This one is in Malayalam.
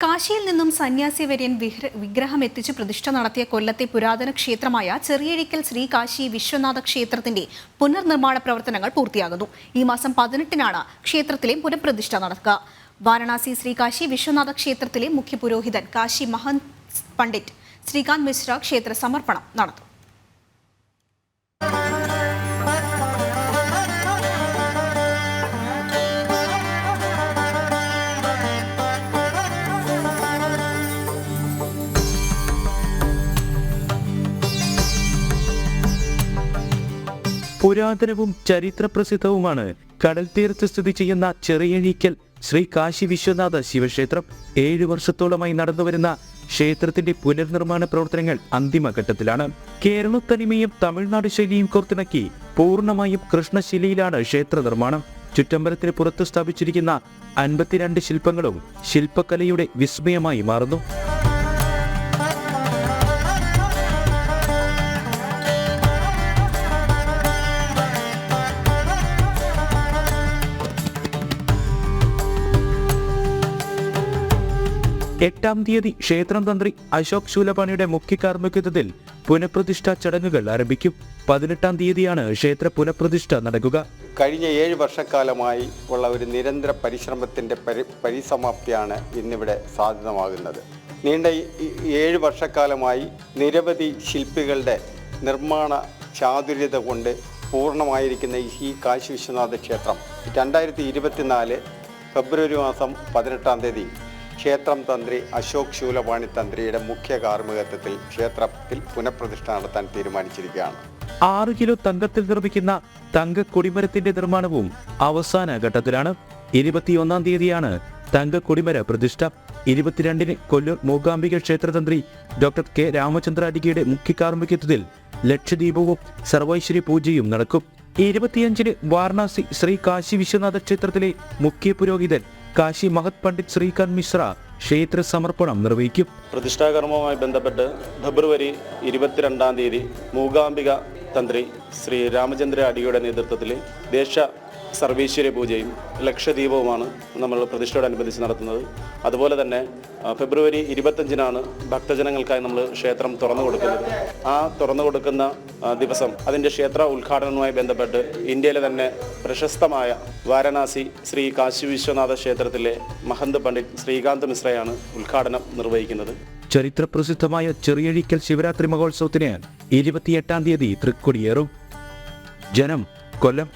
കാശിയിൽ നിന്നും സന്യാസി വര്യൻ വിഹ്ര- വിഗ്രഹം എത്തിച്ച് പ്രതിഷ്ഠ നടത്തിയ കൊല്ലത്തെ പുരാതന ക്ഷേത്രമായ ചെറിയഴിക്കൽ ശ്രീ കാശി വിശ്വനാഥ ക്ഷേത്രത്തിന്റെ പുനർനിർമ്മാണ പ്രവർത്തനങ്ങൾ പൂർത്തിയാകുന്നു. ഈ മാസം പതിനെട്ടിനാണ് ക്ഷേത്രത്തിലെ പുനഃപ്രതിഷ്ഠ നടക്കുക. വാരണാസി ശ്രീ കാശി വിശ്വനാഥ ക്ഷേത്രത്തിലെ മുഖ്യ പുരോഹിതൻ കാശി മഹന്ത് പണ്ഡിറ്റ് ശ്രീകാന്ത് മിശ്ര ക്ഷേത്ര സമർപ്പണം നടത്തും. പുരാതനവും ചരിത്രപ്രസിദ്ധവുമാണ്. കടൽ തീരത്ത് സ്ഥിതി ചെയ്യുന്ന ചെറിയഴീക്കൽ ശ്രീ കാശി വിശ്വനാഥ ശിവക്ഷേത്രം. ഏഴ് വർഷത്തോളമായി നടന്നുവരുന്ന ക്ഷേത്രത്തിന്റെ പുനർനിർമ്മാണ പ്രവർത്തനങ്ങൾ അന്തിമഘട്ടത്തിലാണ് കേരളത്തനിമയും തമിഴ്നാട് ശൈലിയും കോർത്തിണക്കി പൂർണമായും കൃഷ്ണശിലയിലാണ് ക്ഷേത്ര നിർമ്മാണം ചുറ്റമ്പലത്തിന് പുറത്ത് സ്ഥാപിച്ചിരിക്കുന്ന അൻപത്തിരണ്ട് ശില്പങ്ങളും ശില്പകലയുടെ വിസ്മയമായി മാറുന്നു. എട്ടാം തീയതി ക്ഷേത്രം തന്ത്രി അശോക് ശൂലപാണിയുടെ മുഖ്യ കാർമ്മികത്വത്തിൽ പുനഃപ്രതിഷ്ഠാ ചടങ്ങുകൾ ആരംഭിക്കും. പതിനെട്ടാം തീയതിയാണ് ക്ഷേത്ര പുനഃപ്രതിഷ്ഠ നടക്കുക. കഴിഞ്ഞ ഏഴ് വർഷക്കാലമായി ഉള്ള ഒരു നിരന്തര പരിശ്രമത്തിന്റെ പരി പരിസമാപ്തിയാണ് ഇന്നിവിടെ സാധ്യതമാകുന്നത് നീണ്ട ഏഴ് വർഷക്കാലമായി നിരവധി ശില്പികളുടെ നിർമ്മാണ ചാതുര്യത കൊണ്ട് പൂർണമായിരിക്കുന്ന ഈ കാശി വിശ്വനാഥ ക്ഷേത്രം രണ്ടായിരത്തി ഇരുപത്തിനാല് ഫെബ്രുവരി മാസം പതിനെട്ടാം തീയതി ക്ഷേത്രം തന്ത്രി അശോക് ശൂലപാണി തന്ത്രിയുടെ മുഖ്യ കാർമ്മികത്വത്തിൽ ക്ഷേത്രത്തിൽ പുനഃപ്രതിഷ്ഠ നടത്താൻ തീരുമാനിച്ചിരിക്കുകയാണ്. ആറ് കിലോ തങ്കത്തിൽ നിർമ്മിക്കുന്ന തങ്ക കൊടിമരത്തിന്റെ നിർമ്മാണവും അവസാന ഘട്ടത്തിലാണ്. ഇരുപത്തിയൊന്നാം തീയതിയാണ് തങ്ക കൊടിമര പ്രതിഷ്ഠ. ഇരുപത്തിരണ്ടിന് കൊല്ലൂർ മൂകാംബിക ക്ഷേത്രതന്ത്രി ഡോക്ടർ കെ രാമചന്ദ്ര അടികയുടെ മുഖ്യ കാർമ്മികത്വത്തിൽ ലക്ഷദ്വീപവും സർവൈശ്വര്യ പൂജയും നടക്കും. ഇരുപത്തിയഞ്ചിന് വാരണാസി ശ്രീ കാശി വിശ്വനാഥ ക്ഷേത്രത്തിലെ മുഖ്യ പുരോഹിതൻ കാശി മഹത് പണ്ഡിറ്റ് ശ്രീകാന്ത് മിശ്ര ക്ഷേത്ര സമർപ്പണം നിർവഹിക്കും. പ്രതിഷ്ഠാകർമ്മവുമായി ബന്ധപ്പെട്ട് ഫെബ്രുവരി ഇരുപത്തിരണ്ടാം തീയതി മൂകാംബിക തന്ത്രി ശ്രീ രാമചന്ദ്ര അടിയുടെ നേതൃത്വത്തിൽ ദേശ സർവീശ്വര്യ പൂജയും ലക്ഷദീപവുമാണ് നമ്മൾ പ്രതിഷ്ഠയോടനുബന്ധിച്ച് നടത്തുന്നത്. അതുപോലെ തന്നെ ഫെബ്രുവരി ഇരുപത്തഞ്ചിനാണ് ഭക്തജനങ്ങൾക്കായി നമ്മൾ ക്ഷേത്രം തുറന്നു കൊടുക്കുന്നത്. ആ തുറന്നു കൊടുക്കുന്ന ദിവസം അതിന്റെ ക്ഷേത്ര ഉദ്ഘാടനവുമായി ബന്ധപ്പെട്ട് ഇന്ത്യയിലെ തന്നെ പ്രശസ്തമായ വാരണാസി ശ്രീ കാശി വിശ്വനാഥ ക്ഷേത്രത്തിലെ മഹന്ത് പണ്ഡിറ്റ് ശ്രീകാന്ത് മിശ്രയാണ് ഉദ്ഘാടനം നിർവഹിക്കുന്നത്. ചരിത്രപ്രസിദ്ധമായ ചെറിയഴിക്കൽ ശിവരാത്രി മഹോത്സവത്തിന് ഇരുപത്തിയെട്ടാം തീയതി തൃക്കൊടിയേറും. ജനം കൊല്ലം